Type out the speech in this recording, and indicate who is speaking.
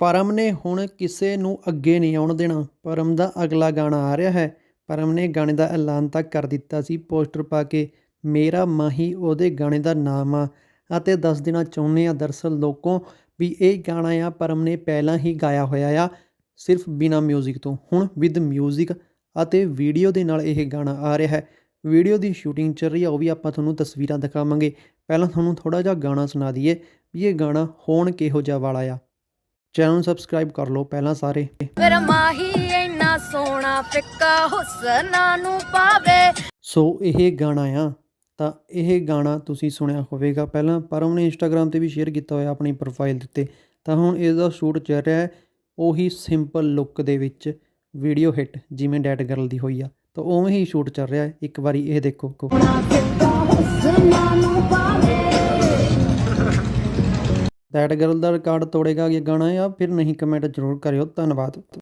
Speaker 1: ਪਰਮ ਨੇ ਹੁਣ ਕਿਸੇ ਨੂੰ ਅੱਗੇ ਨਹੀਂ ਆਉਣ ਦੇਣਾ ਪਰਮ ਦਾ ਅਗਲਾ ਗਾਣਾ ਆ ਰਿਹਾ ਹੈ ਪਰਮ ਨੇ ਗਾਣੇ ਦਾ ਐਲਾਨ ਤੱਕ ਕਰ ਦਿੱਤਾ ਸੀ ਪੋਸਟਰ ਪਾ ਕੇ ਮੇਰਾ ਮਾਹੀ ਉਹਦੇ ਗਾਣੇ ਦਾ ਨਾਮ ਆ ਅਤੇ ਦੱਸ ਦੇਣਾ ਚਾਹੁੰਦੇ ਆ ਦਰਅਸਲ ਲੋਕੋ ਵੀ ਇਹ ਗਾਣਾ ਆ ਪਰਮ ਨੇ ਪਹਿਲਾਂ ਹੀ ਗਾਇਆ ਹੋਇਆ ਆ ਸਿਰਫ ਬਿਨਾ 뮤직 ਤੋਂ ਹੁਣ ਵਿਦ 뮤직 ਅਤੇ ਵੀਡੀਓ ਦੇ ਨਾਲ ਇਹ ਗਾਣਾ ਆ ਰਿਹਾ ਹੈ ਵੀਡੀਓ ਦੀ ਸ਼ੂਟਿੰਗ ਚੱਲ ਰਹੀ ਆ ਉਹ ਵੀ ਆਪਾਂ ਤੁਹਾਨੂੰ ਤਸਵੀਰਾਂ ਦਿਖਾਵਾਂਗੇ ਪਹਿਲਾਂ ਤੁਹਾਨੂੰ ਥੋੜਾ ਜਿਹਾ ਗਾਣਾ ਸੁਣਾ ਦਈਏ ਵੀ ਇਹ ਗਾਣਾ ਹੋਣ ਕਿਹੋ ਜਿਹਾ ਵਾਲਾ ਆ ਚੈਨਲ ਨੂੰ ਸਬਸਕ੍ਰਾਈਬ ਕਰ ਲਓ ਪਹਿਲਾਂ ਸਾਰੇ।
Speaker 2: ਮੇਰਾ ਮਾਹੀ ਇੰਨਾ ਸੋਹਣਾ ਫਿੱਕਾ ਹੁਸਨਾ ਨੂੰ ਪਾਵੇ।
Speaker 1: ਸੋ ਇਹ ਗਾਣਾ ਆ ਤਾਂ ਇਹ ਗਾਣਾ ਤੁਸੀਂ ਸੁਣਿਆ ਹੋਵੇਗਾ। ਪਹਿਲਾਂ ਪਰਮ ਨੇ ਇੰਸਟਾਗ੍ਰam ਤੇ ਵੀ ਸ਼ੇਅਰ ਕੀਤਾ ਹੋਇਆ ਆਪਣੀ ਪ੍ਰੋਫਾਈਲ ਦੇ ਉੱਤੇ। ਤਾਂ ਹੁਣ ਇਸ ਦਾ ਸ਼ੂਟ ਚੱਲ ਰਿਹਾ ਹੈ ਉਹੀ ਸਿੰਪਲ ਲੁੱਕ ਦੇ ਵਿੱਚ ਵੀਡੀਓ ਹਿੱਟ ਜਿਵੇਂ ਡੈਡ ਗਰਲ ਦੀ ਹੋਈ ਆ। ਤਾਂ ਉਵੇਂ ਹੀ ਸ਼ੂਟ ਚੱਲ ਰਿਹਾ ਹੈ। ਇੱਕ ਵਾਰੀ ਇਹ ਦੇਖੋ ਡੈਡ ਗਰਲ ਦਾ ਰਿਕਾਰਡ ਤੋੜੇਗਾ ਇਹ ਗਾਣਾ ਜਾਂ ਫਿਰ ਨਹੀਂ ਕਮੈਂਟ ਜ਼ਰੂਰ ਕਰਿਓ ਧੰਨਵਾਦ।